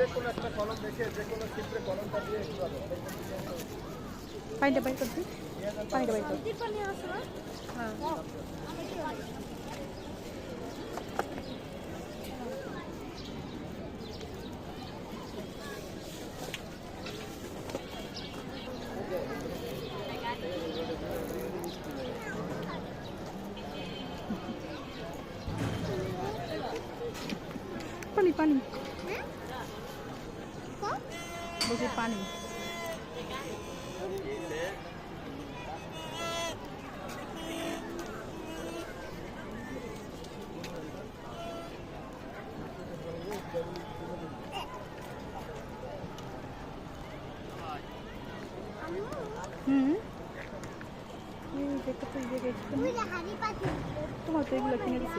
যে কোনো একটা কলম দেখে যে কোনো চিত্রে কলমটা দিয়ে একটু আলো। পানিটা বাই করছি পানিটা বাই কর পানি পানি। তোমার তো এগুলো কিনে দিচ্ছি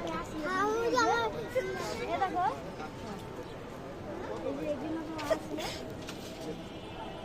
এটা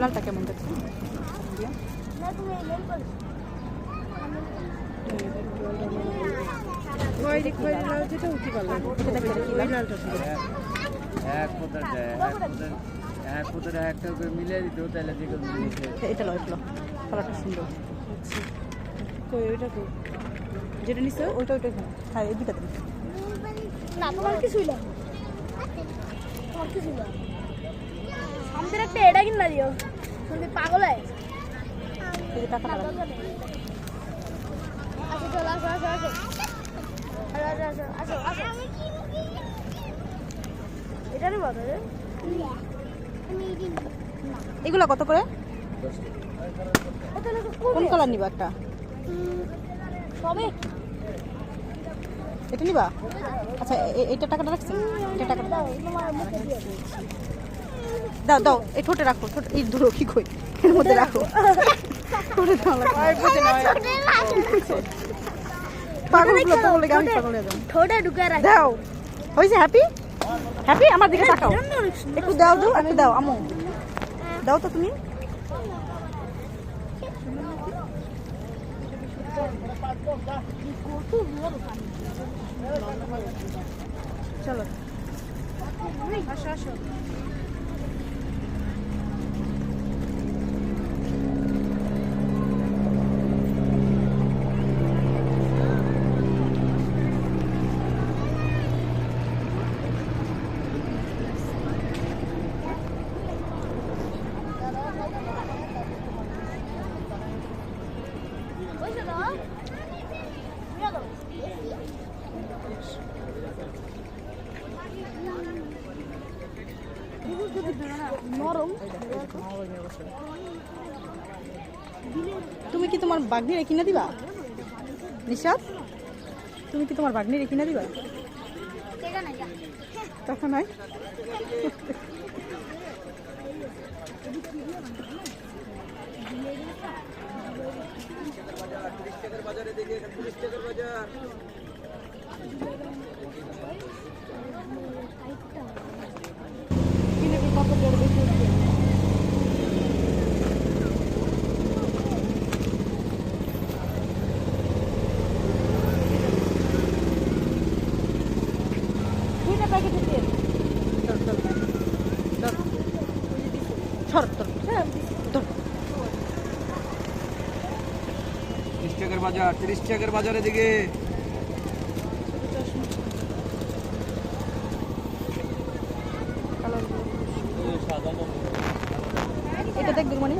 লালটা কেমন দেখছ? খয়েরি খয়েরি লাল হ্যাঁ, হ্যাঁ, এক কোথায় এক কোথায় একটা করে মিলিয়ে দিত তাহলে যে এটা লয় ফলাটা সুন্দর। কই ওইটা কই? যেটা নিছো? ওইটা ওইটা হ্যাঁ এদিকে না তোমার হ্যাঁ। কিছুই না। তোমার কিছুই না। আমাদের একটা এটা কিনা দিও। তুমি পাগল হয়? টাকা আসো আসো আসো এগুলো কত করে? কোন কালার নিবা একটা? সবে। এটা নিবা? আচ্ছা এ- এটা টাকাটা রাখছেন এটা টাকাটা দাও। দাও দাও এই ঠোঁটে রাখো ঠোঁট এই ধরো কি কই? এর মধ্যে রাখো। ঠোঁটে দাও লাগবে। পাগলগুলো তো বলে পাগল হয়ে ঠোঁটে ঢুকে রাখ। দাও। হয়েছে হ্যাপি? হ্যাপি? আমার দিকে তাকাও। একটু দাও দাও একটু দাও আমো। দাও তো তুমি। চলো। আসো আসো। তুমি কি তোমার বাগনিরে কিনে দিবা? নিশাদ তুমি কি তোমার বাগনিরে কিনে দিবা? তখন নয় বাজারে দেখি পুলিশ টাকার বাজার। টাকার বাজার তিরিশ টাকার বাজারের দিকে। এটা দেখ দুর্মণি।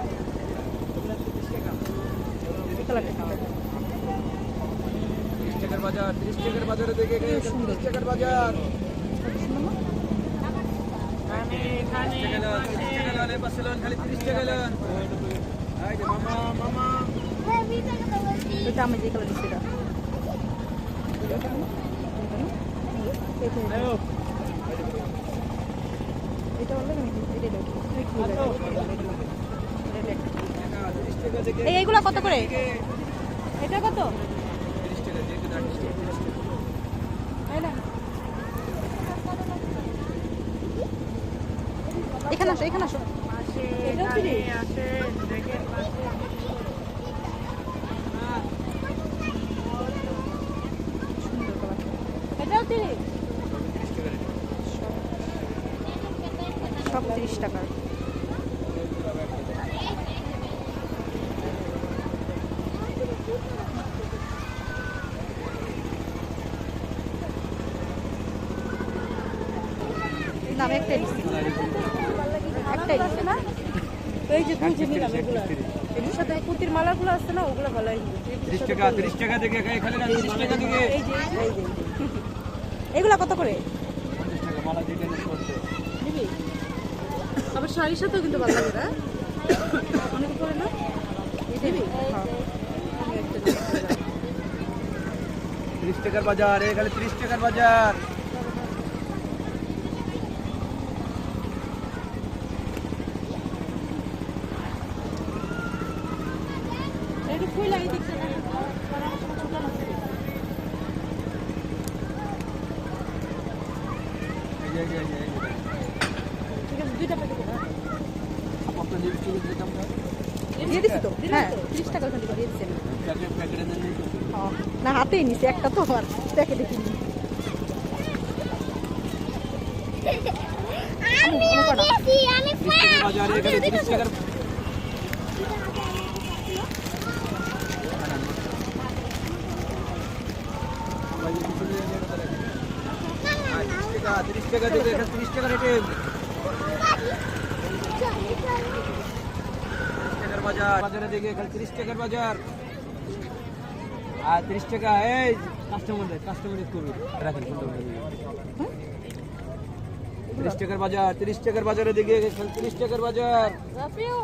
তিরিশ টাকার বাজার তিরিশ টাকার বাজারের দিকে তিরিশ টাকার বাজার। তিরিশ টাকা তিরিশ টাকা মামা মামা। এটা আমি যে কালার দিচ্ছি এটা এটা? এটা এই এইগুলো কত করে? এটা কত। এখানে আসো এখানে আসো। এটাও তিরিশ? সুন্দর কালার। এটাও তিরিশ সব তিরিশ টাকার। একটাই না? এই যে এগুলো এর সাথে পুতির মালাগুলো আছে না? ওগুলো ভালো তিরিশ টাকা তিরিশ টাকা দিকে খালি না টাকা দিকে এই যে এই যে। এগুলো কত করে? আবার শাড়ির সাথেও কিন্তু ভালো লাগে না? অনেক করে না। তিরিশ টাকার বাজার এই খালি তিরিশ টাকার বাজার। ফুল লাগিয়ে দিচ্ছে না ছোট না এই যে, এই যে, এই যে, এই যে। ঠিক আছে দুইটা প্যাকেট কত লিপস্টিকের দামটা দিয়ে দিচ্ছি তো হ্যাঁ তিরিশ টাকা ওখান থেকে দিয়ে দিচ্ছি নি হাতেই নিছি একটা তো আর প্যাকেটে কিনি আমি আমি তিরিশ টাকার বাজার এই খালি তিরিশ টাকার তিরিশ টাকা তিরিশ টাকা দিকে এখানে তিরিশ টাকা রেটে টাকার বাজার বাজারে দিকে এখানে তিরিশ টাকার বাজার আর তিরিশ টাকা এই কাস্টমার কাস্টমার করবে রাখেন ফোনটা তিরিশ টাকার বাজার তিরিশ টাকার বাজারে দিকে এখানে তিরিশ টাকার বাজার রাফিউ